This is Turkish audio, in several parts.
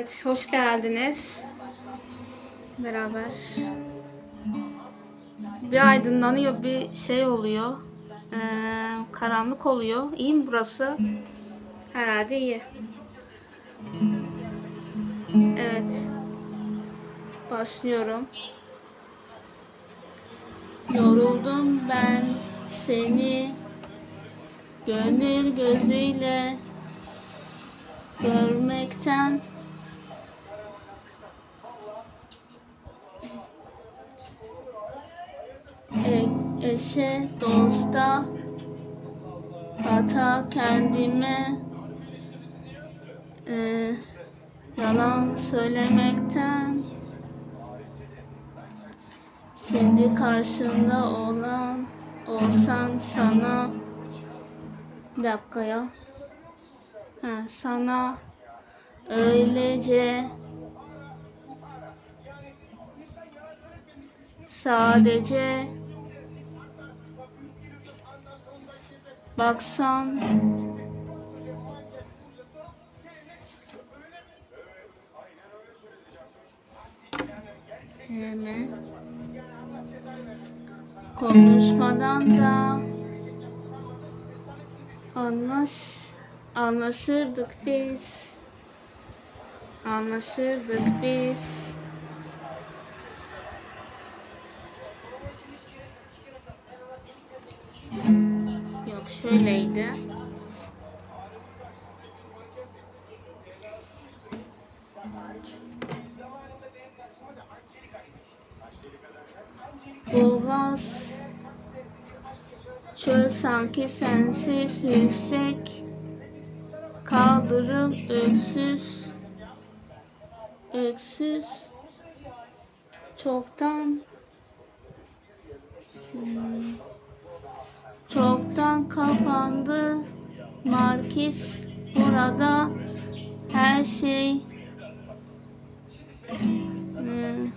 Evet, hoş geldiniz. Beraber. Bir aydınlanıyor, bir şey oluyor. Ee, karanlık oluyor. İyi mi burası? Herhalde iyi. Evet. Başlıyorum. Yoruldum ben seni gönül gözüyle görmekten e, eşe dosta hata kendime e, yalan söylemekten şimdi karşımda olan olsan sana bir dakika ya. Ha, sana öylece sadece baksan. Hemen. Konuşmadan da anlaş anlaşırdık biz. Anlaşırdık biz yok şöyleydi Boğaz Çöl sanki sensiz yüksek. Kaldırım öksüz. Öksüz. Çoktan. Hmm. Kapandı Markis burada her şey Hmm.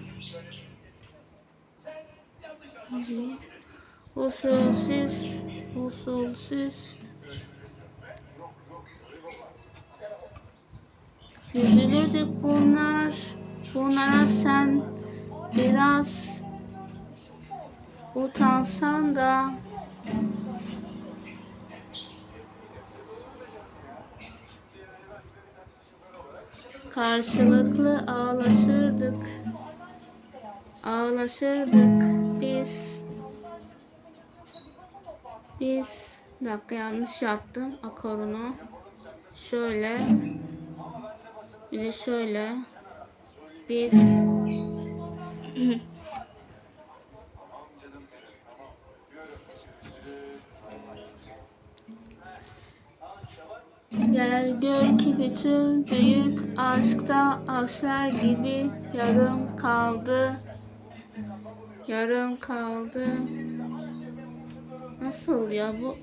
Usulsüz, usulsüz. Üzülürdük bunlar, bunlara sen biraz utansan da karşılıklı ağlaşırdık, ağlaşırdık biz. Biz bir dakika yanlış yaptım akorunu. Şöyle bir de şöyle biz Gel gör ki bütün büyük aşkta aşklar gibi yarım kaldı. Yarım kaldı. Nasıl ya bu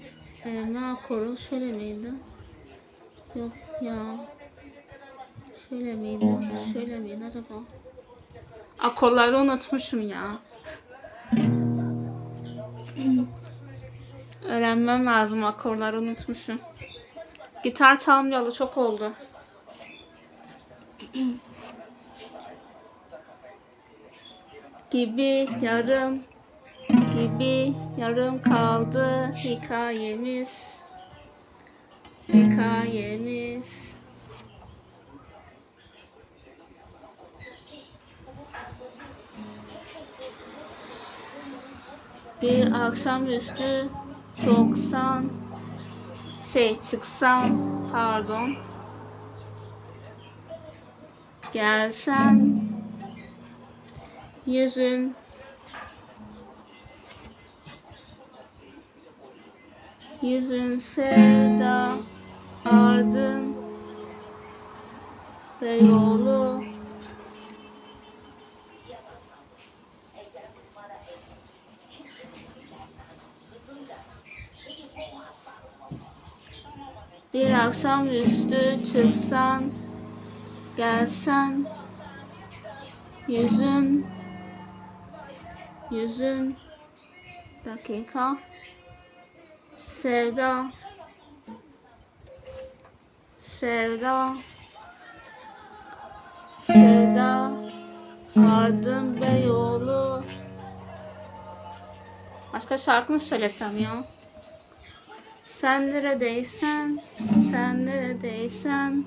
e, akoru şöyle miydi? Yok ya. Şöyle miydi? Şöyle miydi acaba? Akorları unutmuşum ya. Öğrenmem lazım akorları unutmuşum. Gitar çalmayalı çok oldu. gibi yarım gibi yarım kaldı hikayemiz hikayemiz bir akşamüstü çoksan şey çıksan pardon. Gelsen yüzün. Yüzün sevda ardın ve yolu Bir akşamüstü çıksan gelsen yüzün yüzün dakika sevda sevda Ardım Beyoğlu. Başka şarkı mı söylesem ya? Sen neredeysen, sen neredeysen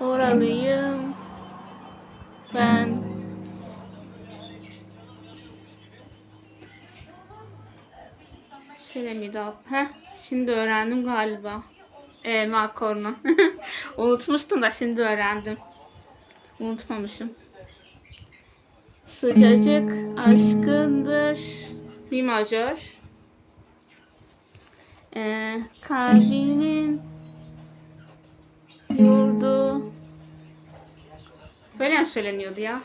Oralıyım ben Şöyle miydi? Heh, şimdi öğrendim galiba. E, makornu. Unutmuştum da şimdi öğrendim. Unutmamışım. Sıcacık aşkındır. Mi majör. Ee, kalbimin yurdu. Böyle söyleniyordu ya?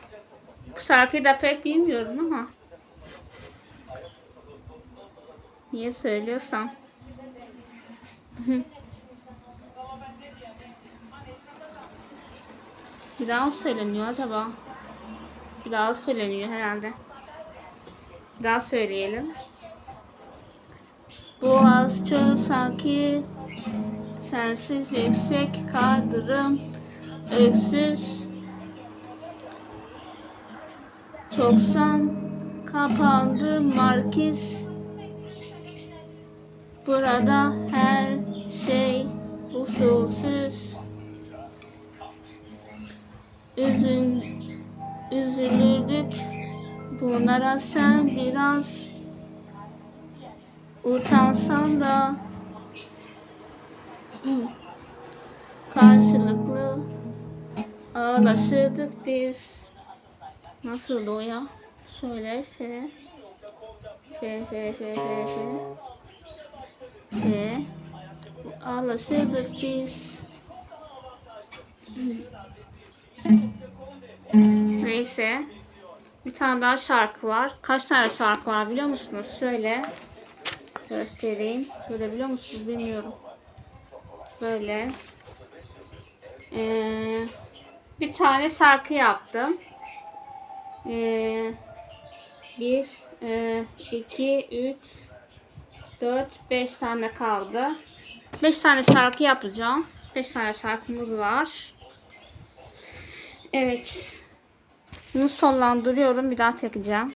Bu şarkıyı da pek bilmiyorum ama. Niye söylüyorsam. Bir daha söyleniyor acaba? Bir daha söyleniyor herhalde. Daha söyleyelim. Boğaz çöl sanki sensiz yüksek kaldırım öksüz çoksan kapandı markiz burada her şey usulsüz üzün üzülürdük bunlara sen biraz utansan da karşılıklı ağlaşırdık biz. Nasıl o ya? Şöyle f. F f f f f. F. Ağlaşırdık biz. Neyse. Bir tane daha şarkı var. Kaç tane şarkı var biliyor musunuz? Şöyle göstereyim. Görebiliyor musunuz bilmiyorum. Böyle. Ee, bir tane şarkı yaptım. Ee, bir, e, iki, üç, dört, beş tane kaldı. Beş tane şarkı yapacağım. Beş tane şarkımız var. Evet. Bunu sonlandırıyorum. Bir daha çekeceğim.